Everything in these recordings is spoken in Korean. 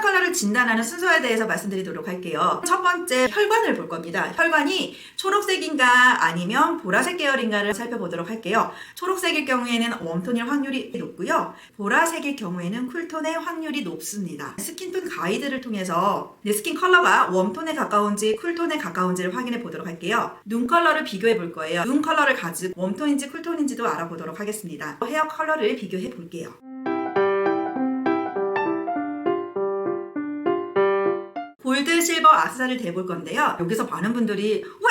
컬러를 진단하는 순서에 대해서 말씀드리도록 할게요. 첫 번째 혈관을 볼 겁니다. 혈관이 초록색인가 아니면 보라색 계열인가를 살펴보도록 할게요. 초록색일 경우에는 웜톤일 확률이 높고요. 보라색일 경우에는 쿨톤의 확률이 높습니다. 스킨톤 가이드를 통해서 내 스킨 컬러가 웜톤에 가까운지 쿨톤에 가까운지를 확인해 보도록 할게요. 눈 컬러를 비교해 볼 거예요. 눈 컬러를 가지고 웜톤인지 쿨톤인지도 알아보도록 하겠습니다. 헤어 컬러를 비교해 볼게요. 골드, 실버, 악세사리를 대볼 건데요. 여기서 많은 분들이 왜?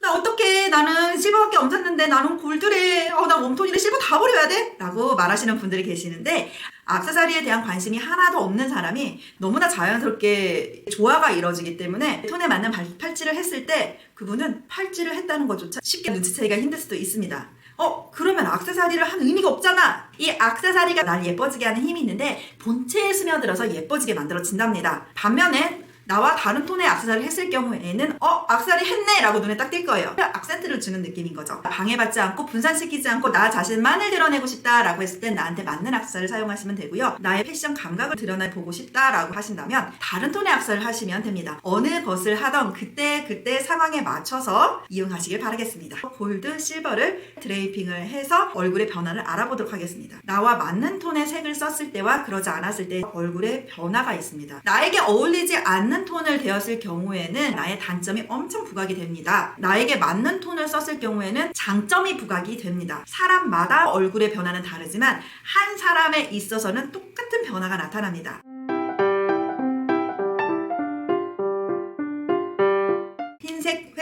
나 어떻게 나는 실버밖에 없었는데 나는 골드래. 어, 나 웜톤이래 실버 다 버려야 돼? 라고 말하시는 분들이 계시는데 악세사리에 대한 관심이 하나도 없는 사람이 너무나 자연스럽게 조화가 이루어지기 때문에 톤에 맞는 팔- 팔찌를 했을 때 그분은 팔찌를 했다는 것조차 쉽게 눈치채기가 힘들 수도 있습니다. 어, 그러면 악세사리를 한 의미가 없잖아. 이 악세사리가 날 예뻐지게 하는 힘이 있는데 본체에 스며들어서 예뻐지게 만들어진답니다. 반면에 나와 다른 톤의 악세사리를 했을 경우에는 어 악세사리 했네 라고 눈에 딱 띌 거예요. 악센트를 주는 느낌인 거죠. 방해받지 않고 분산시키지 않고 나 자신만을 드러내고 싶다 라고 했을 땐 나한테 맞는 악세사리를 사용하시면 되고요. 나의 패션 감각을 드러내보고 싶다 라고 하신다면 다른 톤의 악세사리를 하시면 됩니다. 어느 것을 하던 그때 그때 상황에 맞춰서 이용하시길 바라겠습니다. 골드, 실버를 드레이핑을 해서 얼굴의 변화를 알아보도록 하겠습니다. 나와 맞는 톤의 색을 썼을 때와 그러지 않았을 때 얼굴에 변화가 있습니다. 나에게 어울리지 않는 톤을 되었을 경우에는 나의 단점이 엄청 부각이 됩니다. 나에게 맞는 톤을 썼을 경우에는 장점이 부각이 됩니다. 사람마다 얼굴의 변화는 다르지만 한 사람에 있어서는 똑같은 변화가 나타납니다.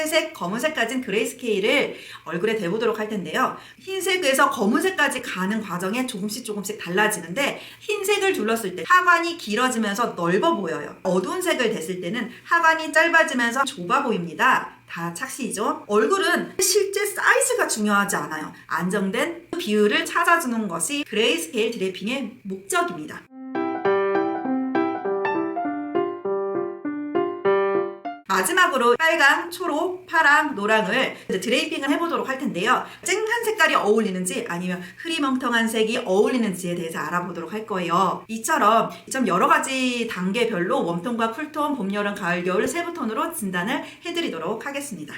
회색, 검은색까지는 그레이스케일을 얼굴에 대보도록 할 텐데요. 흰색에서 검은색까지 가는 과정에 조금씩 조금씩 달라지는데 흰색을 둘렀을 때 하관이 길어지면서 넓어 보여요. 어두운 색을 댔을 때는 하관이 짧아지면서 좁아 보입니다. 다 착시이죠? 얼굴은 실제 사이즈가 중요하지 않아요. 안정된 비율을 찾아주는 것이 그레이스케일 드레핑의 목적입니다. 마지막으로 빨강, 초록, 파랑, 노랑을 드레이핑을 해보도록 할 텐데요. 쨍한 색깔이 어울리는지 아니면 흐리멍텅한 색이 어울리는지에 대해서 알아보도록 할 거예요. 이처럼 좀 여러 가지 단계별로 웜톤과 쿨톤, 봄, 여름, 가을, 겨울 세부 톤으로 진단을 해드리도록 하겠습니다.